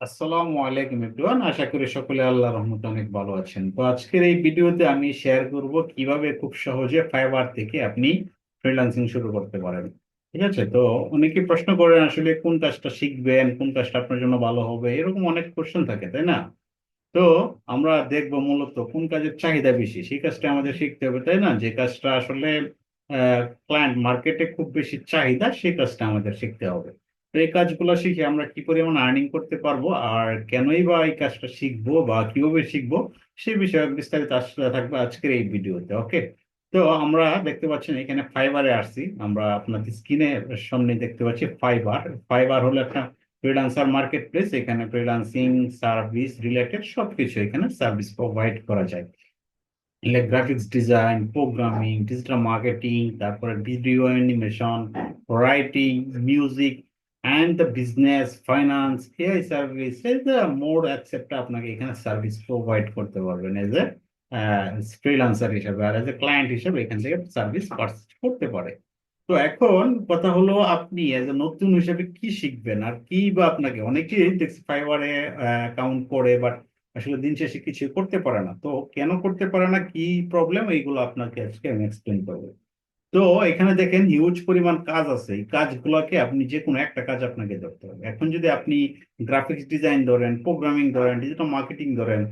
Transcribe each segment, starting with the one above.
আসসালামু আলাইকুম এভরিওয়ান, আশা করি সকলে আল্লাহ রহমতে অনেক ভালো আছেন। তো আজকের এই ভিডিওতে আমি শেয়ার করব কীভাবে খুব সহজে ফাইবার থেকে আপনি ফ্রিল্যান্সিং শুরু করতে পারেন। ঠিক আছে? তো অনেকে প্রশ্ন করেন আসলে কোন কাজটা শিখবেন, কোন কাজটা আপনার জন্য ভালো হবে, এরকম অনেক কোশ্চেন থাকে, তাই না? তো আমরা দেখব মূলত কোন কাজের চাহিদা বেশি, সেই কাজটা আমাদের শিখতে হবে, তাই না? যে কাজটা আসলে ক্লায়েন্ট মার্কেটে খুব বেশি চাহিদা, সেই কাজটা আমাদের শিখতে হবে। এই কাজগুলো শিখে আমরা কি পরিমাণ আর্নিং করতে পারব আর কেনই বা এই কাজটা শিখব বা কীভাবে শিখব সেই বিষয়ে বিস্তারিত আসলে থাকবে আজকের এই ভিডিওতে ওকে তো আমরা দেখতে পাচ্ছেন এখানে ফাইবারে আসছি। আমরা আপনাদের স্ক্রিনে সামনে দেখতে পাচ্ছি ফাইবার ফাইবার হলো একটা ফ্রিল্যান্সার মার্কেট প্লেস এখানে ফ্রিল্যান্সিং সার্ভিস রিলেটেড সবকিছু এখানে সার্ভিস প্রোভাইড করা যায়। Graphics design programming digital marketing তারপরে video animation writing music the business finance AI service as the mode accept আপনাকে এখানে সার্ভিস প্রোভাইড করতে পারবেন এজ এ ফ্রিল্যান্সার হিসেবে আর এজ এ ক্লায়েন্ট হিসেবে এখান থেকে সার্ভিস করতে পারে। তো এখন কথা হলো আপনি এজ এ নতুন হিসেবে কি শিখবেন আর কি বা আপনাকে অনেকেই দেখছি ফাইবারে অ্যাকাউন্ট করে বাট আসলে দিন শেষে কিছু করতে পারে না। তো কেন করতে পারে না? কি প্রবলেম এইগুলো আপনাকে আজকে আমি এক্সপ্লেন করব। তো এখানে দেখেন হিউজ পরিমাণ কাজ আছে। এই কাজগুলোকে আপনি যে কোনো একটা কাজ আপনাকে ধরতে হবে। এখন যদি আপনি গ্রাফিক্স ডিজাইন ধরেন প্রোগ্রামিং ধরেন ডিজিটাল মার্কেটিং ধরেন,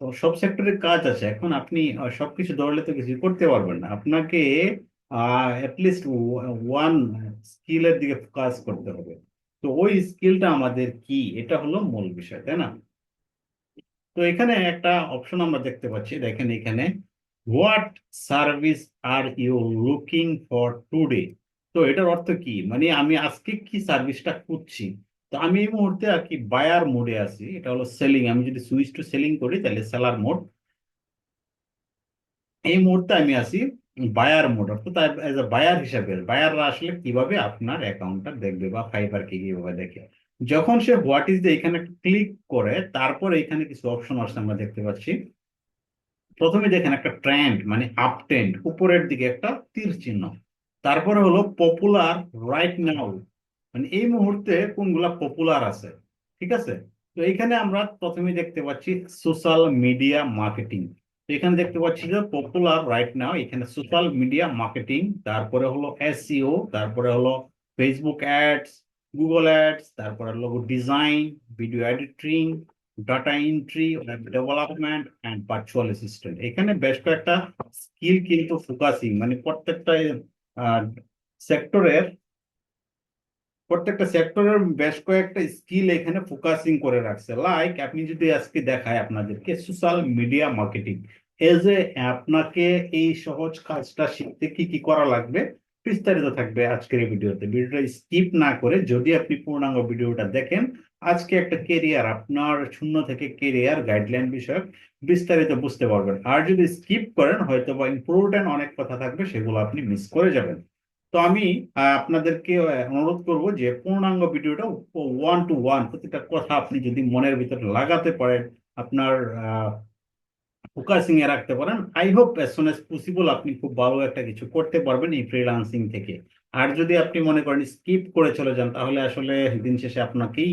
তো সব সেক্টরে কাজ আছে। এখন আপনি সবকিছু ধরলে তো কিছু করতে পারবেন না। আপনাকে অ্যাটলিস্ট ওয়ান স্কিলের দিকে কাজ করতে হবে। তো ওই স্কিলটা আমাদের কি? এটা হলো মূল বিষয়, তাই না? তো এখানে একটা অপশন আমরা দেখতে পাচ্ছি। দেখেন এখানে what service are you looking for today তো এটার অর্থ কি? মানে আমি আজকে কি সার্ভিসটা খুঁজছি? তো আমি এই মুহূর্তে আর কি বায়ার মোডে আছি। এটা হলো সেলিং আমি যদি সুইচ টু সেলিং করি, তাহলে সেলার মোড এই মুহূর্তে আমি আছি বায়ার মোড অর্থাৎ এজ এ বায়ার হিসাবে। বায়াররা আসলে কীভাবে আপনার অ্যাকাউন্টটা দেখবে বা ফাইবার ফাইবারকে কীভাবে দেখে? যখন সে হোয়াট ইজ এখানে ক্লিক করে, তারপর এখানে কিছু অপশন আসছে আমরা দেখতে পাচ্ছি। প্রথমে দেখেন একটা ট্রেন্ড মানে আপ ট্রেন্ড উপরের দিকে একটা তীর চিহ্ন। তারপরে হলো পপুলার রাইট নাও মানে এই মুহূর্তে কোনগুলা পপুলার আছে, ঠিক আছে? তো এখানে আমরা প্রথমে দেখতে পাচ্ছি সোশ্যাল মিডিয়া মার্কেটিং তো এখানে দেখতে পাচ্ছি যে পপুলার রাইট নাও এখানে সোশ্যাল মিডিয়া মার্কেটিং তারপরে হলো এসইও তারপরে হলো ফেসবুক অ্যাডস গুগল অ্যাডস তারপরে হলো design video editing data entry development and virtual assistant এখানে বেশ কয়েকটা স্কিল কিন্তু ফোকাসিং মানে প্রত্যেকটা সেক্টরের প্রত্যেকটা সেক্টরের বেশ কয়েকটা স্কিল এখানে ফোকাসিং করে রাখছে। লাইক আপনি যদি আজকে দেখায় আপনাদেরকে social media marketing as a আপনাকে এই সহজ কাজটা শিখতে কি কি করা লাগবে, বিস্তারিত থাকবে আজকের ভিডিওতে। ভিডিওটা স্কিপ না করে যদি আপনি পূর্ণাঙ্গ ভিডিওটা দেখেন আজকে একটা কেরিয়ার আপনার শূন্য থেকে কেরিয়ার গাইডলাইন বিষয়ক বিস্তারিত বুঝতে পারবেন। আর যদি স্কিপ করেন হয়তো বা ইম্পর্টেন্ট অনেক কথা থাকবে, সেগুলো আপনি মিস করে যাবেন। তো আমি আপনাদেরকে অনুরোধ করব যে পূর্ণাঙ্গ ভিডিওটা ওয়ান টু ওয়ান প্রতিটা কথা আপনি যদি মনের ভিতরে লাগাতে পারেন, আপনার ফোকাসিং এ রাখতে পারেন I hope as soon as possible আপনি খুব ভালো একটা কিছু করতে পারবেন এই ফ্রিলান্সিং থেকে। আর যদি আপনি মনে করেন স্কিপ করে চলে যান, তাহলে আসলে দিন শেষে আপনাকেই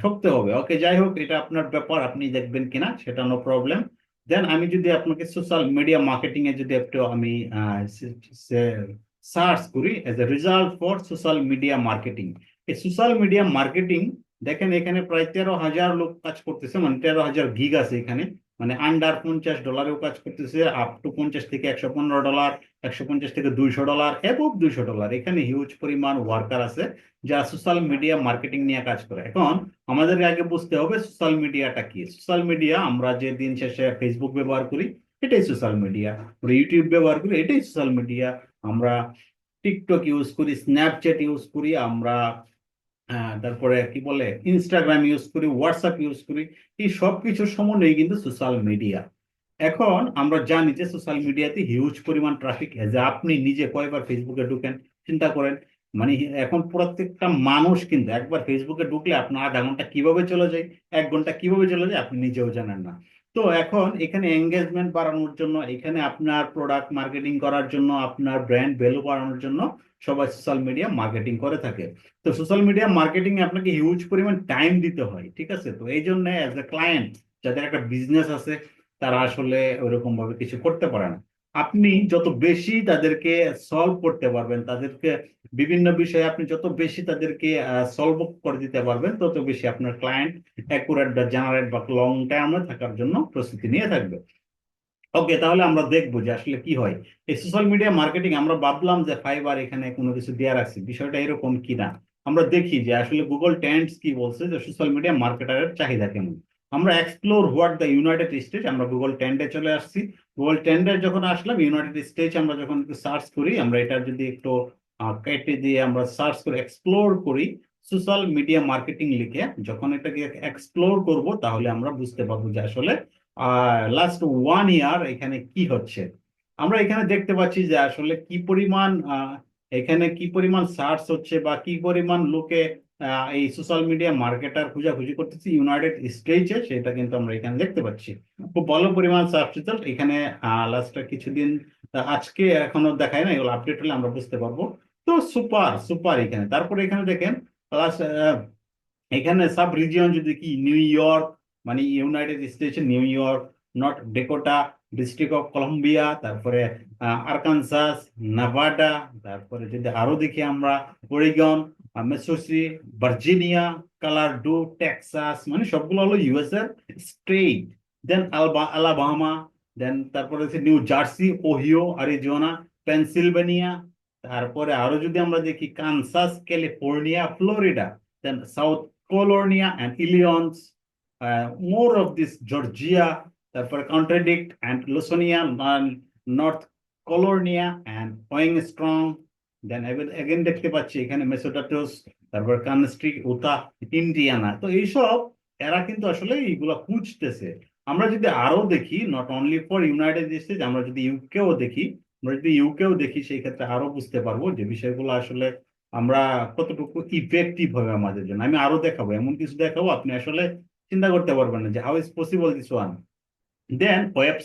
ঠকতে হবে। ওকে, যাই হোক, এটা আপনার ব্যাপার, আপনি দেখবেন কিনা, সেটা নো প্রবলেম দেন আমি যদি আপনাকে সোশ্যাল মিডিয়া মার্কেটিং এ যদি একটু আমি সার্চ করি as a result for social media marketing এই সোশ্যাল মিডিয়া মার্কেটিং দেখেন এখানে প্রায় তেরো হাজার লোক কাজ করতেছে মানে তেরো হাজার গিগ আছে এখানে। মানে আন্ডার পঞ্চাশ ডলারেও কাজ করতেছে আপ টু পঞ্চাশ থেকে একশো পনেরো ডলার একশো পঞ্চাশ থেকে দুইশো ডলার এবং দুইশো ডলার এখানে হিউজ পরিমাণ ওয়ার্কার আছে, যারা সোশ্যাল মিডিয়া মার্কেটিং নিয়ে কাজ করে। এখন আমাদের আগে বুঝতে হবে সোশ্যাল মিডিয়াটা কি? সোশ্যাল মিডিয়া আমরা যে দিন শেষে ফেসবুক ব্যবহার করি, এটাই সোশ্যাল মিডিয়া আমরা ইউটিউব ব্যবহার করি, এটাই সোশ্যাল মিডিয়া আমরা টিকটক ইউজ করি স্ন্যাপচ্যাট ইউজ করি, আমরা তারপরে কি বলে ইনস্টাগ্রাম ইউজ করি হোয়াটসঅ্যাপ ইউজ করি, এই সব কিছুর সমন্বয়ে কিন্তু সোশ্যাল মিডিয়া এখন আমরা জানি যে সোশ্যাল মিডিয়াতে হিউজ পরিমাণ ট্রাফিক যে আপনি নিজে কয়বার ফেসবুকে ঢুকেন, চিন্তা করেন মানে এখন প্রত্যেকটা মানুষ কিন্তু একবার ফেসবুকে ঢুকলে আপনার আধা ঘণ্টা কীভাবে চলে যায়, এক ঘণ্টা কীভাবে চলে যায়, আপনি নিজেও জানেন না। তো এখন এখানে এঙ্গেজমেন্ট বাড়ানোর জন্য, এখানে আপনার প্রোডাক্ট মার্কেটিং করার জন্য, আপনার ব্র্যান্ড ভ্যালু বাড়ানোর জন্য সবাই সোশ্যাল মিডিয়া মার্কেটিং করে থাকে। তো সোশ্যাল মিডিয়া মার্কেটিং এ আপনাকে হিউজ পরিমাণ টাইম দিতে হয়, ঠিক আছে? তো এই জন্য অ্যাজ এ ক্লায়েন্ট যাদের একটা বিজনেস আছে, তারা আসলে ওরকম ভাবে কিছু করতে পারে না। আপনি যত বেশি তাদেরকে সলভ করতে পারবেন, তাদেরকে বিভিন্ন বিষয়ে আপনি যত বেশি তাদেরকে সলভ করে দিতে পারবেন, তত বেশি আপনার ক্লায়েন্ট অ্যাকুরেট বা জেনারেট বা লং টার্মে থাকার জন্য প্রস্তুতি নিয়ে থাকবে। ওকে তাহলে আমরা দেখব যে আসলে কি হয়। এই সোশ্যাল মিডিয়া মার্কেটিং আমরা ভাবলাম যে ফাইবার এখানে কোনো কিছু দেওয়া রাখছি, বিষয়টা এরকম কিনা। আমরা দেখি যে আসলে গুগল ট্রেন্ডস কি বলছে যে সোশ্যাল মিডিয়া মার্কেটারের চাহিদা কেমন? আমরা explore what the United State আমরা গুগল টেন্ডে চলে আসছি। গুগল টেন্ডে যখন আসলাম ইউনাইটেড স্টেট আমরা যখন সার্চ করি, আমরা এটা যদি একটু কেটে দিয়ে আমরা সার্চ করে এক্সপ্লোর করি সোশ্যাল মিডিয়া মার্কেটিং লিখে যখন এটাকে এক্সপ্লোর করব, তাহলে আমরা বুঝতে পারব যে আসলে লাস্ট ওয়ান ইয়ার এখানে কি হচ্ছে। আমরা এখানে দেখতে পাচ্ছি যে আসলে কি পরিমাণ এখানে কি পরিমাণ সার্চ হচ্ছে বা কি পরিমাণ লোকে এই সোশ্যাল মিডিয়া মার্কেটার খুঁজাখুঁজি করতেছি ইউনাইটেড স্টেটে সেটা কিন্তু আমরা এখানে দেখতে পাচ্ছি। খুব ভালো পরিমাণ সার্চ রেজাল্ট এখানে লাস্ট কিছুদিন আজকে এখনও দেখায় না এগুলো আপডেট হলে আমরা বুঝতে পারব। তো সুপার সুপার এখানে। তারপরে এখানে দেখেন প্লাস এখানে সাব রিজিয়ন যদি কি নিউ ইয়র্ক মানে United States New York North Dakota District of Columbia তারপরে আরকানসাস নাভাডা তারপরে যদি আরও দেখি আমরা Oregon Mississippi Virginia Colorado Texas মানে সবগুলো হলো ইউএস এর state then Alba Alabama then তারপরে হচ্ছে New Jersey Ohio Arizona Pennsylvania তারপরে আরও যদি আমরা দেখি Kansas California Florida then South Carolina and Illinois more of this Georgia তারপরে Connecticut and Louisiana North Carolina and ওয়েং strong then again দেখতে পাচ্ছি এখানে মেসোটাটোস তারপর কানস্ট্রি উতা ইন্ডিয়ানা তো এইসব এরা কিন্তু আসলে এইগুলা খুঁজতেছে। আমরা যদি আরও দেখি not only for United States আমরা যদি ইউকেও দেখি, আমরা যদি ইউকেও দেখি, সেই ক্ষেত্রে আরও বুঝতে পারব যে বিষয়গুলো আসলে আমরা কতটুকু ইফেক্টিভ হবে আমাদের জন্য। আমি আরও দেখাবো, এমন কিছু দেখাবো, আপনি আসলে চিন্তা করতে পারবেন না যে how is possible this one then web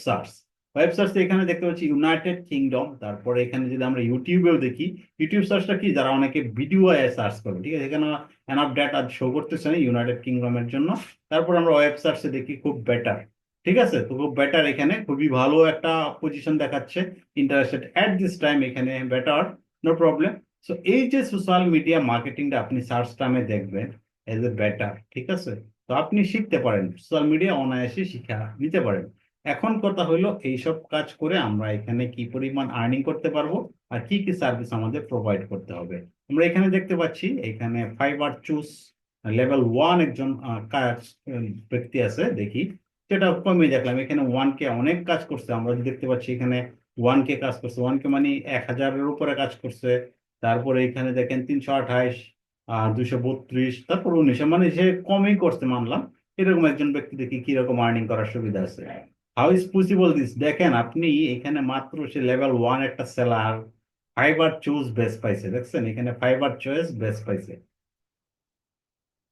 web search এখানে দেখতে পাচ্ছি ইউনাইটেড কিংডম তারপরে এখানে যদি আমরা ইউটিউবেও দেখি ইউটিউব সার্চটা কি? যারা অনেকে ভিডিও সার্চ করবে ঠিক আছে? এখানে এনাফ ডাটা শো করতেছে না ইউনাইটেড কিংডমের জন্য। তারপর আমরা ওয়েব সার্চে দেখি খুব বেটার ঠিক আছে? তো খুব বেটার এখানে, খুবই ভালো একটা পজিশন দেখাচ্ছে ইন্টারেস্টেড অ্যাট দিস টাইম এখানে বেটার নো প্রবলেম সো এই যে সোশ্যাল মিডিয়া মার্কেটিংটা আপনি সার্চ টাইমে দেখবেন এজ এ বেটার ঠিক আছে? তো আপনি শিখতে পারেন সোশ্যাল মিডিয়া অনায়াসে শিক্ষা নিতে পারেন। এখন কথা হলো এইসব কাজ করে আমরা এখানে কি পরিমাণ আর্নিং করতে পারব আর কি কি সার্ভিস আমাদের প্রোভাইড করতে হবে। আমরা এখানে দেখতে পাচ্ছি, এখানে ফাইবার চুজ লেভেল ওয়ান একজন কাজ ব্যক্তি আছে, দেখি। সেটা কমে দেখলাম, এখানে ওয়ান কে অনেক কাজ করছে। আমরা দেখতে পাচ্ছি এখানে ওয়ান কে কাজ করছে ওয়ান কে মানে এক হাজারের উপরে কাজ করছে। তারপরে এখানে দেখেন তিনশো আঠাইশ আহ দুশো বত্রিশ, তারপর উনিশশো মানে সে কমই করছে, মানলাম। এরকম একজন ব্যক্তি দেখি কীরকম আর্নিং করার সুবিধা আছে। হাউ ইজ পসিবল দিস দেখেন, আপনি এখানে মাত্র সে লেভেল ওয়ান একটা সেলার ফাইবার চুজ বেস্ট পাইছে দেখছেন? এখানে ফাইবার চয়েস বেস্ট পাইছে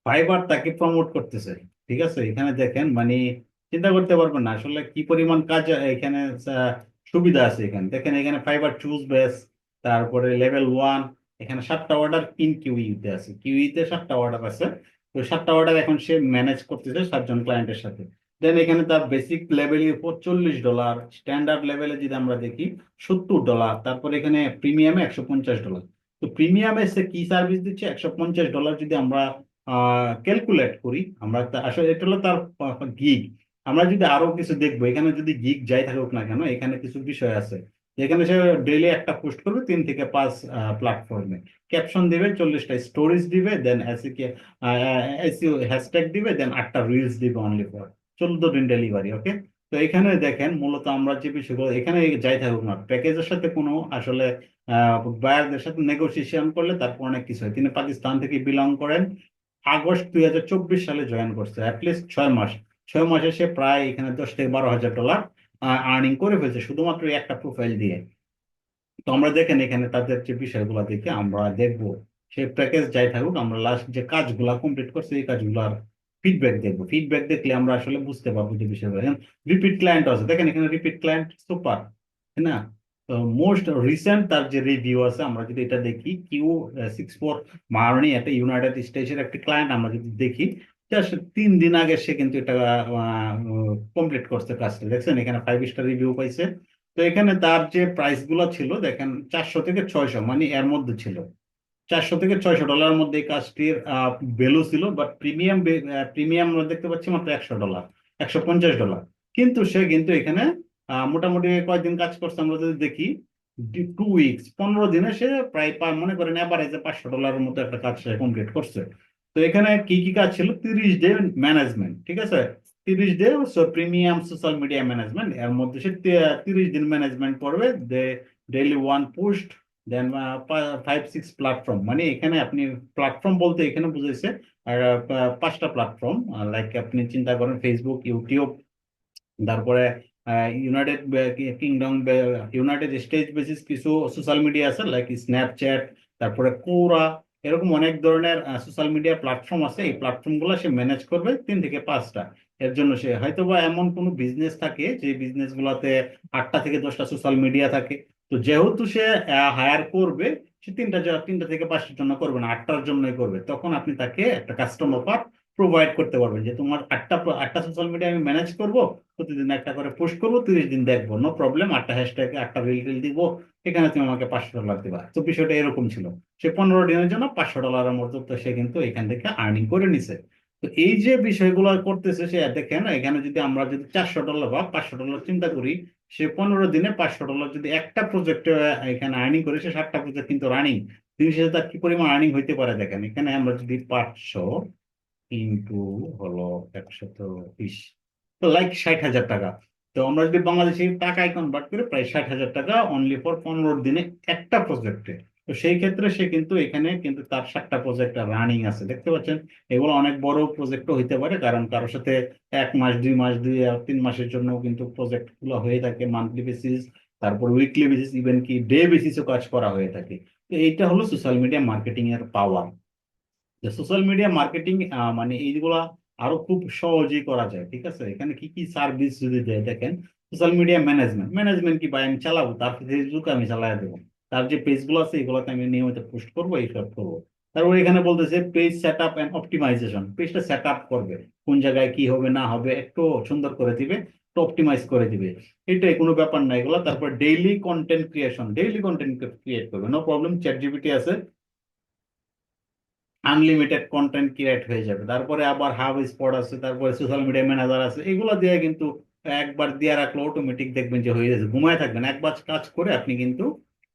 ফাইবার তাকে প্রমোট করতেছে, ঠিক আছে? এখানে দেখেন মানে চিন্তা করতে পারবেন না, আসলে কি পরিমাণ কাজ এখানে সুবিধা আছে এখানে। দেখেন, এখানে ফাইবার চুজ বেস তারপরে লেভেল ওয়ান এখানে সাতটা অর্ডার ইন কিউইতে আছে। কিউইতে সাতটা অর্ডার আছে। তো সাতটা অর্ডার এখন সে ম্যানেজ করতেছে সাতজন ক্লায়েন্টের সাথে। দেন এখানে তার বেসিক লেভেলে চল্লিশ ডলার স্ট্যান্ডার্ড লেভেলে যদি আমরা দেখি, সত্তর ডলার তারপর এখানে প্রিমিয়ামে একশো পঞ্চাশ ডলার তো প্রিমিয়ামে সে কি সার্ভিস দিচ্ছে? একশো পঞ্চাশ ডলার যদি আমরা ক্যালকুলেট করি, আমরা আসলে এটা হলো তার গিগ আমরা যদি আরও কিছু দেখব, এখানে যদি গিগ যাই থাকুক না কেন, এখানে কিছু বিষয় আছে। এখানে সে ডেইলি একটা পোস্ট করবে তিন থেকে পাঁচ প্ল্যাটফর্মে ক্যাপশন দিবে, চল্লিশটা স্টোরিজ দিবে দেন এসি এসিও হ্যাশট্যাগ দিবে দেন আটটা রিলস দিবে অনলি ফর চোদ্দ দিন ডেলিভারি ওকে তো এখানে দেখেন মূলত আমরা যে বিষয়গুলো, এখানে যাই থাকুক না। প্যাকেজের সাথে কোনো আসলে বায়ারদের সাথে নেগোসিয়েশন করলে তারপর অনেক কিছু হয়। তিনি পাকিস্তান থেকে বিলং করেন, আগস্ট দুই হাজার চব্বিশ সালে জয়েন করছে অ্যাটলিস্ট ছয় মাস। ছয় মাসে সে প্রায় এখানে দশ থেকে বারো হাজার ডলার আর্নিং করে ফেলছে, শুধুমাত্র একটা প্রোফাইল দিয়ে। তো আমরা দেখেন এখানে তাদের যে বিষয়গুলো দেখে আমরা দেখব। সেই প্যাকেজ যাই থাকুক, আমরা লাস্ট যে কাজগুলা কমপ্লিট করছে, এই কাজগুলার ফিডব্যাক দেখব। ফিডব্যাক দেখলে আমরা আসলে বুঝতে পারব যে বিষয়গুলো রিপিট ক্লায়েন্ট আছে। দেখেন, এখানে রিপিট ক্লায়েন্ট সুপার তাই না? মোস্ট রিসেন্ট তার যে রিভিউ আছে, আমরা যদি এটা দেখি কিউ সিক্স ফোর মারনি একটা ইউনাইটেড স্টেটসের একটি ক্লায়েন্ট আমরা যদি দেখি জাস্ট তিন দিন আগে সে কিন্তু এটা কমপ্লিট করছে কাজটা। দেখছেন, এখানে ফাইভ স্টার রিভিউ পাইছে। তো এখানে তার যে প্রাইসগুলো ছিল, দেখেন, চারশো থেকে ছয়শো মানে এর মধ্যে ছিল। চারশো থেকে ছয়শো ডলারের মধ্যে এই কাজটির ভ্যালু ছিল বাট প্রিমিয়াম প্রিমিয়াম আমরা দেখতে পাচ্ছি মাত্র একশো ডলার একশো পঞ্চাশ ডলার কিন্তু সে কিন্তু এখানে মোটামুটি কয়েকদিন কাজ করছে, আমরা যদি দেখি টু উইকস পনেরো দিনে সে প্রায় মনে করেন এভারেজে পাঁচশো ডলারের মতো একটা কাজ সে কমপ্লিট করছে। তো এখানে কি কি কাজ ছিল? তিরিশ ডে ম্যানেজমেন্ট ঠিক আছে? তিরিশ day premium social media management এর মধ্যে সে তিরিশ দিন ম্যানেজমেন্ট করবে daily one post then five six platform মানে এখানে আপনি প্ল্যাটফর্ম বলতে এখানে বুঝেছে আর পাঁচটা প্ল্যাটফর্ম লাইক আপনি চিন্তা করেন ফেসবুক ইউটিউব তারপরে United Kingdom United States basis কিছু সোশ্যাল মিডিয়া আছে লাইক স্ন্যাপচ্যাট তারপরে কোরা এরকম অনেক ধরনের সোশ্যাল মিডিয়া প্ল্যাটফর্ম আছে। এই প্ল্যাটফর্মগুলো সে ম্যানেজ করবে তিন থেকে পাঁচটা। এর জন্য সে হয়তো বা এমন কোনো বিজনেস থাকে, যে বিজনেস গুলোতে আটটা থেকে দশটা সোশ্যাল মিডিয়া থাকে। তো যেহেতু সে হায়ার করবে, সে তিনটা তিনটা থেকে পাঁচটার জন্য করবে না, আটটার জন্যই করবে। তখন আপনি তাকে একটা কাস্টম অফার প্রোভাইড করতে পারবেন যে তোমার আটটা আটটা সোশ্যাল মিডিয়া আমি ম্যানেজ করব, প্রতিদিন একটা করে পোস্ট করব, তিরিশ দিন দেখব নো প্রবলেম আটটা হ্যাশট্যাগে আটটা রিল টিল দিব, এখানে তুমি আমাকে পাঁচশো ডলার দিবা। তো বিষয়টা এরকম ছিল। সে পনেরো দিনের জন্য পাঁচশো ডলারের মতো তো সে কিন্তু এখান থেকে আর্নিং করে নিছে। তো এই যে বিষয়গুলো করতেছে সে, দেখেন, এখানে যদি আমরা যদি চারশো ডলার বা পাঁচশো ডলার চিন্তা করি সে পনেরো দিনে পাঁচশো ডলার যদি একটা প্রজেক্টে এখানে আর্নিং করে, সে সাতটা প্রজেক্ট কিন্তু রানিং তিরিশ হাজার তার কি পরিমাণ আর্নিং হইতে পারে দেখেন, এখানে আমরা যদি পাঁচশো ইন্টু হলো একশত বিশ, তো লাইক ষাট হাজার টাকা। তো আমরা যদি বাংলাদেশি টাকায় কনভার্ট করে প্রায় ষাট হাজার টাকা অনলি ফর পনেরো দিনে একটা প্রজেক্টে তো সেই ক্ষেত্রে সে কিন্তু এখানে কিন্তু তার সাতটা প্রজেক্ট রানিং আছে। দেখতে পাচ্ছেন? এগুলো অনেক বড় প্রজেক্টও হইতে পারে, কারণ কারোর সাথে এক মাস, দুই মাস, দুই তিন মাসের জন্য কিন্তু প্রজেক্টগুলো হয়ে থাকে মান্থলি বেসিস তারপর উইকলি বেসিস ইভেন কি ডে বেসিসও কাজ করা হয়ে থাকে। তো এইটা হলো সোশ্যাল মিডিয়া মার্কেটিং এর পাওয়ার সোশ্যাল মিডিয়া মার্কেটিং মানে এইগুলা আরও খুব সহজেই করা যায়, ঠিক আছে? এখানে কি কি সার্ভিস যদি দেয়, দেখেন সোশ্যাল মিডিয়া ম্যানেজমেন্ট ম্যানেজমেন্ট কি, ভাই, আমি চালাবো? তার ফেসবুক আমি চালাই দেবো। তার যে পেজগুলো আছে, এগুলোতে আমি নিয়মিত পোস্ট করব এইসব করব। তারপর এখানে বলতেছে page set up and optimization পেজটা সেট আপ করবে। কোন জায়গায় কি হবে, না হবে, একটু সুন্দর করে দিবে, একটু অপটিমাইজ করে দিবে। এটাই কোনো ব্যাপার না, এগুলো। তারপর daily content creation daily content create করবে। নো প্রবলেম চ্যাট জিপিটি আছে। আনলিমিটেড কন্টেন্ট ক্রিয়েট হয়ে যাবে। তারপরে আবার হাব স্পট আছে, তারপরে সোশ্যাল মিডিয়া ম্যানেজার আছে। এগুলো দিয়ে কিন্তু একবার দিয়ে রাখলে অটোমেটিক দেখবেন যে হয়ে যাচ্ছে ঘুমায় থাকবেন। একবার কাজ করে আপনি কিন্তু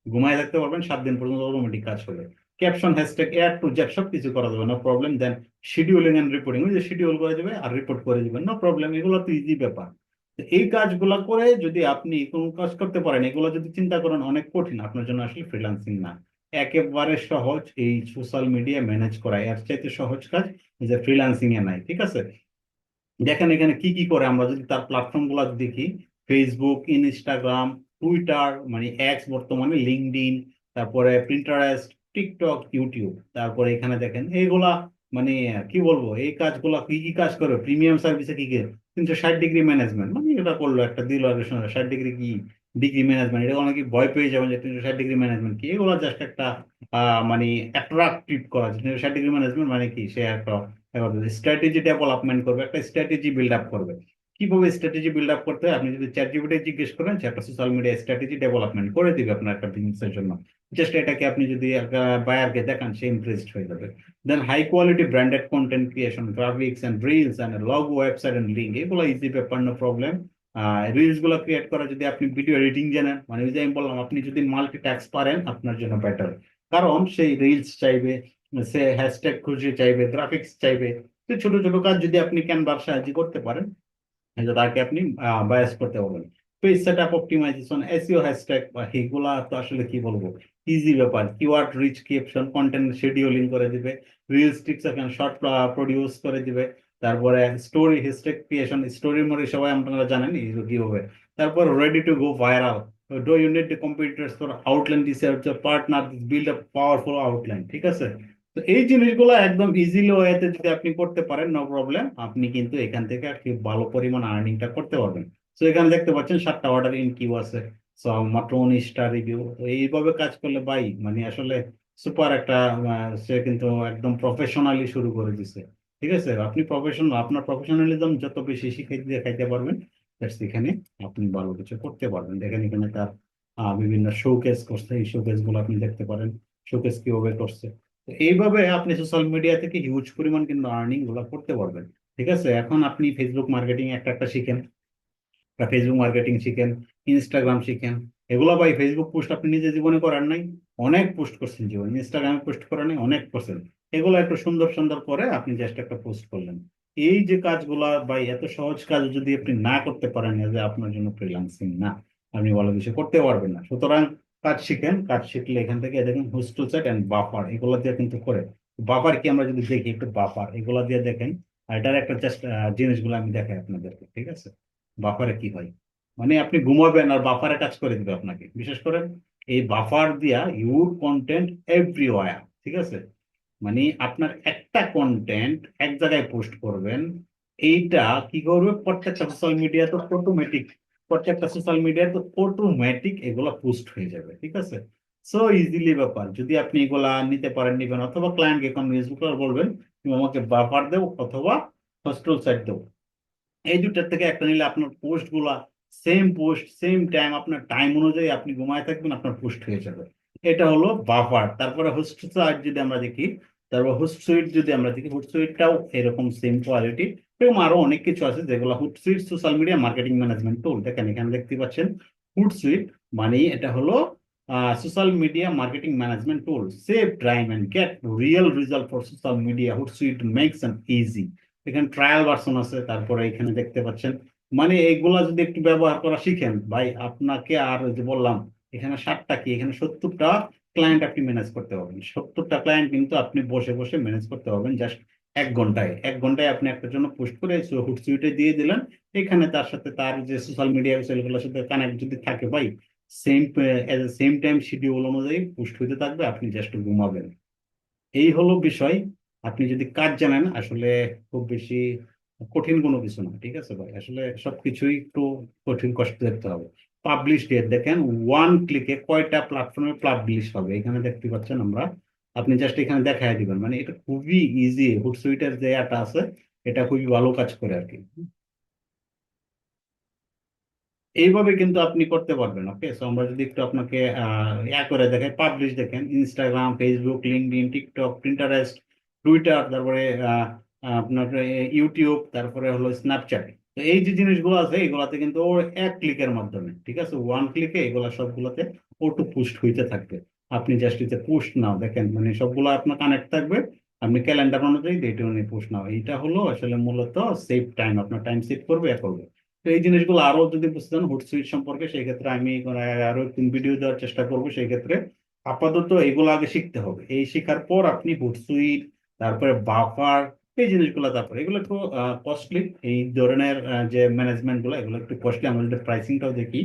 ঘুমায় থাকতে পারবেন, সাত দিন পর্যন্ত অটোমেটিক কাজ হবে caption hashtag A to Z সব কিছু করা যাবে no problem then scheduling and reporting ওই যে শিডিউল করে দেবে আর রিপোর্ট করে দিবেন নো প্রবলেম এগুলো তো ইজি ব্যাপার। এই কাজগুলো করে যদি আপনি কোনো কাজ করতে পারেন, এগুলো যদি চিন্তা করেন, অনেক কঠিন, আপনার জন্য আসলে ফ্রিল্যান্সিং না। একেবারে সহজ এই সোশ্যাল মিডিয়া ম্যানেজ করা, এর চাইতে সহজ কাজ যে ফ্রিল্যান্সিং এ নাই, ঠিক আছে? দেখেন এখানে কি কি করে, আমরা যদি তার প্ল্যাটফর্মগুলো দেখি ফেসবুক ইনস্টাগ্রাম টুইটার মানে এক্স বর্তমানে লিঙ্কডিন তারপরে প্রিন্টারেস্ট টিকটক ইউটিউব তারপরে এখানে দেখেন এইগুলা মানে কি বলব, এই কাজগুলা কি কি কাজ করে? প্রিমিয়াম সার্ভিসে কি কি? তিনশো ষাট ডিগ্রি ম্যানেজমেন্ট মানে এটা করল একটা দিল ষাট ডিগ্রি কি ডিগ্রি ম্যানেজমেন্ট এটা অনেকে ভয় পেয়ে যাবেন যে তিনশো ষাট ডিগ্রি ম্যানেজমেন্ট কি? এগুলো জাস্ট একটা মানে অ্যাট্রাকটিভ করা তিনশো ষাট ডিগ্রি ম্যানেজমেন্ট মানে কি? সে একটা স্ট্র্যাটেজি ডেভেলপমেন্ট করবে, একটা স্ট্র্যাটেজি বিল্ড আপ করবে। কীভাবে স্ট্র্যাটেজি বিল্ড আপ করতে হয়? আপনি যদি চ্যাট জিপিটি জিজ্ঞেস করেন একটা সোশ্যাল মিডিয়া স্ট্র্যাটেজি ডেভেলপমেন্ট করে দিবে আপনার একটা বিজনেসের জন্য। জাস্ট এটাকে আপনি যদি বায়ারকে দেখান, সে ইমপ্রেসড হয়ে যাবে। Then high quality branded content creation graphics and reels and log website and link এগুলো ইজি ব্যাপার নো প্রবলেম রিলসগুলো ক্রিয়েট করা যদি আপনি ভিডিও এডিটিং জানেন মানে ওই যে আমি বললাম, আপনি যদি মাল্টি ট্যাক্স পারেন, আপনার জন্য বেটার কারণ সেই রিলস চাইবে, সে হ্যাশট্যাগ খুঁজে চাইবে গ্রাফিক্স চাইবে। তো ছোট ছোট কাজ যদি আপনি ক্যানভার সাহায্য করতে পারেন তাকে আপনি বায়াস করতে পারবেন page set up optimization SEO hashtag বা এগুলা তো আসলে কি বলব? ইজি ব্যাপার। Keyword reach creation content scheduling করে দিবে। রিলস টিক্স এখন শর্ট প্রডিউস করে দিবে। তারপরে স্টোরি হ্যাশট্যাগ ক্রিয়েশন স্টোরির মধ্যে সবাই আপনারা জানেন এইগুলো কীভাবে। তারপর ready to go viral do unit computers for outline research partner build a powerful outline ঠিক আছে? তো এই জিনিসগুলো একদম ইজিলি ওয়েতে যদি আপনি করতে পারেন নো প্রবলেম আপনি কিন্তু এখান থেকে আর কি ভালো পরিমাণ আর্নিংটা করতে পারবেন। তো এখানে দেখতে পাচ্ছেন সাতটা অর্ডার ইন কিউ আছে। সো মাত্র উনিশটা রিভিউ এইভাবে কাজ করলে ভাই মানে আসলে সুপার একটা সে কিন্তু একদম প্রফেশনালি শুরু করে দিছে। ঠিক আছে? আপনি প্রফেশনাল আপনার প্রফেশনালিজম যত বেশি শিখাইতে দেখাইতে পারবেন, that's এখানে আপনি ভালো কিছু করতে পারবেন। দেখেন এখানে তার বিভিন্ন শোকেস করছে। এই শোকেসগুলো আপনি দেখতে পারেন। শোকেস কীভাবে করছে। এইভাবে আপনি সোশ্যাল মিডিয়া থেকে হিউজ পরিমাণ কিন্তু আর্নিংগুলো করতে পারবেন। ঠিক আছে? এখন আপনি ফেসবুক মার্কেটিং একটা একটা শিখেন, বা ফেসবুক মার্কেটিং শিখেন ইনস্টাগ্রাম শিখেন, এগুলো ভাই ফেসবুক পোস্ট আপনি নিজে জীবনে করার নাই, অনেক পোস্ট করছেন জীবনে। ইনস্টাগ্রামে পোস্ট করেন নাই, অনেক করছেন। এগুলো একটু সুন্দর সুন্দর করে আপনি জাস্ট একটা পোস্ট করলেন। এই যে কাজগুলা ভাই এত সহজ কাজ যদি আপনি না করতে পারেন যে আপনার জন্য ফ্রিল্যান্সিং না। আপনি ভালো কিছু করতে পারবেন না। সুতরাং কাজ শিখেন কাজ শিখলে এখান থেকে দেখেন হোস্টেল সেট অ্যান্ড বাফার, এগুলো দিয়ে কিন্তু করে। বাফার কি আমরা যদি দেখি একটু বাফার, এগুলো দিয়ে দেখেন, আর এটার একটা জাস্ট জিনিসগুলো আমি দেখাই আপনাদেরকে, ঠিক আছে? বাফারে কি হয়? মানে আপনি ঘুমাবেন আর বাফারে কাজ করে দিবে আপনাকে। বিশেষ করে এই বাফার দিয়া ইউর কন্টেন্ট এভরিওয়ার ঠিক আছে? মানে আপনার একটা কন্টেন্ট এক জায়গায় পোস্ট করবেন, এইটা কি করবে? প্রত্যেকটা সোশ্যাল মিডিয়া তো অটোমেটিক প্রত্যেকটা সোশ্যাল মিডিয়া তো অটোমেটিক এগুলা পোস্ট হয়ে যাবে, ঠিক আছে? সো ইজিলি ব্যাপার, যদি আপনি এগুলা নিতে পারেন নিবেন অথবা ক্লায়েন্টকে এখন ফেসবুক বলবেন, তুমি আমাকে বাফার দেও অথবা হোস্টেল সাইট দেও। এই দুটার থেকে একটা নিলে আপনার পোস্টগুলা সেম পোস্ট সেম টাইম আপনার টাইম অনুযায়ী আপনি ঘুমায় থাকবেন, আপনার পোস্ট হয়ে যাবে। এটা হলো বাফার তারপরে হোস্ট সাইট যদি আমরা দেখি, তারপর হোস্ট সুইট যদি আমরা দেখি হোস্ট সুইটটাও এরকম সেম কোয়ালিটি এবং আরও অনেক কিছু আছে যেগুলো Hootsuite social media marketing management tool দেখেন, এখানে দেখতে পাচ্ছেন হুড সুইট মানে এটা হলো social media marketing management tool save time and get real result for social media Hootsuite makes and easy এখানে ট্রায়াল ভার্সন আছে, তারপরে এখানে দেখতে পাচ্ছেন। মানে এইগুলা যদি একটু ব্যবহার করা শিখেন, ভাই, আপনাকে আর যে বললাম, এখানে ষাটটা কি, এখানে সত্তরটা ক্লায়েন্ট আপনি ম্যানেজ করতে পারবেন। সত্তরটা ক্লায়েন্ট কিন্তু আপনি বসে বসে ম্যানেজ করতে পারবেন। জাস্ট এক ঘন্টায় এক ঘন্টায় আপনি একটা জন্য পোস্ট করে হুটসুইটে দিয়ে দিলেন। এখানে তার সাথে তার যে সোশ্যাল মিডিয়া সেগুলোর সাথে কানেক্ট যদি থাকে ভাই সেম সেম টাইম শিডিউল অনুযায়ী পোস্ট হইতে থাকবে, আপনি জাস্ট ঘুমাবেন। এই হলো বিষয়। আপনি যদি কাজ জানেন, আসলে খুব বেশি কঠিন কোনো কিছু না, ঠিক আছে ভাই? আসলে সবকিছুই একটু কঠিন কষ্ট দেখতে হবে। পাবলিশ ডেট দেখেন ওয়ান ক্লিকে কয়টা প্ল্যাটফর্মে পাবলিশ হবে? এখানে দেখতে পাচ্ছেন আমরা আপনি জাস্ট এখানে দেখাই দিবেন। মানে এটা খুবই ইজি হুটসুইটের যে অ্যাপটা আছে, এটা খুবই ভালো কাজ করে আর কি। এইভাবে কিন্তু আপনি করতে পারবেন ওকে সো আমরা যদি একটু আপনাকে ইয়া করে দেখেন পাবলিশ দেখেন Instagram Facebook LinkedIn TikTok Pinterest Twitter তারপরে আপনার ইউটিউব তারপরে হলো স্ন্যাপচ্যাট তো এই যে জিনিসগুলো আছে, এগুলাতে কিন্তু ওর এক ক্লিকের মাধ্যমে, ঠিক আছে? ওয়ান ক্লিকে এগুলা সবগুলোতে অটো পুস্ট হইতে থাকবে। আপনি জাস্ট এতে পুস্ট নাও। দেখেন মানে সবগুলো আপনার কানেক্ট থাকবে। আপনি ক্যালেন্ডার অনুযায়ী ডেট অনুযায়ী পুস্ট নাও। এইটা হলো আসলে মূলত সেভ টাইম আপনার টাইম সেভ করবে এ করবে তো এই জিনিসগুলো আরও যদি বুঝতে চান হুট সুইট সম্পর্কে, সেই ক্ষেত্রে আমি আরও একটু ভিডিও দেওয়ার চেষ্টা করব। সেই ক্ষেত্রে আপাতত এগুলো আগে শিখতে হবে। এই শেখার পর আপনি হুট সুইট তারপরে বাফার এই জিনিসগুলো তারপরে। এগুলো একটু কস্টলি এই ধরনের যে ম্যানেজমেন্টগুলো, এগুলো একটু কস্টলি আমরা যদি প্রাইসিংটাও দেখি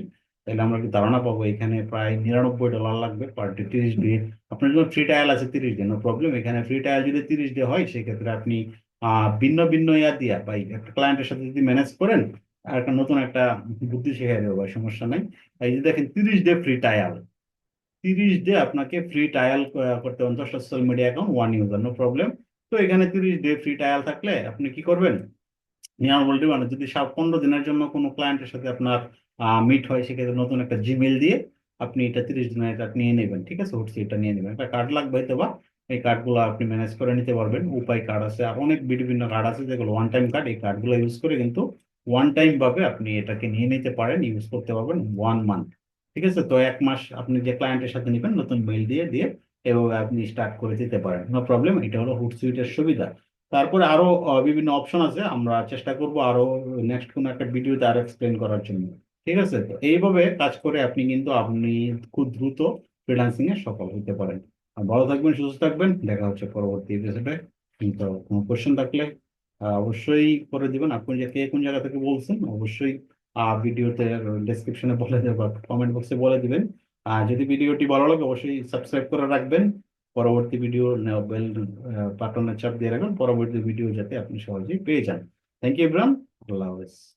তাহলে আমরা কি ধারণা পাবো? এখানে প্রায় নিরানব্বই ডলার লাগবে পার ডে তিরিশ ডে আপনার জন্য ফ্রি ট্রায়াল আছে তিরিশ ডে নো প্রবলেম এখানে ফ্রি ট্রায়াল যদি তিরিশ ডে হয়, সেক্ষেত্রে আপনি ভিন্ন ভিন্ন ইয়া দিয়া বা একটা ক্লায়েন্টের সাথে যদি ম্যানেজ করেন, আর একটা নতুন একটা বুদ্ধি শিখিয়ে দেবো সমস্যা নাই। এই যে দেখেন, তিরিশ ডে ফ্রি ট্রায়াল তিরিশ ডে আপনাকে ফ্রি ট্রায়াল করতে হবে। Social media account one user no problem তো এখানে তিরিশ ডে ফ্রি ট্রায়াল থাকলে আপনি কি করবেন? নর্মাল মানে যদি সব পনেরো দিনের জন্য কোনো ক্লায়েন্টের সাথে আপনার মিট হয়, সেক্ষেত্রে নতুন একটা জিমেল দিয়ে আপনি এটা তিরিশ দিনের এটা নিয়ে নেবেন, ঠিক আছে? হুটসি এটা নিয়ে নেবেন। একটা কার্ড লাগবে হয়তো বা, এই কার্ডগুলো আপনি ম্যানেজ করে নিতে পারবেন। উপায় কার্ড আছে, আর অনেক বিভিন্ন কার্ড আছে, যেগুলো ওয়ান টাইম কার্ড এই কার্ডগুলো ইউজ করে কিন্তু ওয়ান টাইম ভাবে আপনি এটাকে নিয়ে নিতে পারেন ইউজ করতে পারবেন ওয়ান মান্থ ঠিক আছে? তো এক মাস আপনি যে ক্লায়েন্টের সাথে নেবেন, নতুন মেইল দিয়ে দিয়ে এভাবে আপনি স্টার্ট করে দিতে পারেন। নো প্রবলেম এটা হলো হুটসুইটের সুবিধা। তারপরে আরও বিভিন্ন অপশন আছে, আমরা চেষ্টা করব আরও নেক্সট কোনো একটা ভিডিওতে আরও এক্সপ্লেন করার জন্য। ঠিক আছে? তো এইভাবে কাজ করে আপনি কিন্তু আপনি খুব দ্রুত ফ্রিল্যান্সিং এ সফল হতে পারেন। আর ভালো থাকবেন, সুস্থ থাকবেন। দেখা হচ্ছে পরবর্তী এপিসোডে কিন্তু কোনো কোশ্চেন থাকলে অবশ্যই করে দিবেন। আপনি যে কে কোন জায়গা থেকে বলছেন, অবশ্যই ভিডিওতে ডেসক্রিপশনে বলে দেবেন কমেন্ট বক্সে বলে দিবেন। আর যদি ভিডিওটি ভালো লাগে, অবশ্যই সাবস্ক্রাইব করে রাখবেন। পরবর্তী ভিডিও বেল বাটনের চাপ দিয়ে রাখবেন। পরবর্তী ভিডিও যাতে আপনি সহজেই পেয়ে যান। থ্যাংক ইউ ইব্রাহিম আল্লাহ হাফেজ।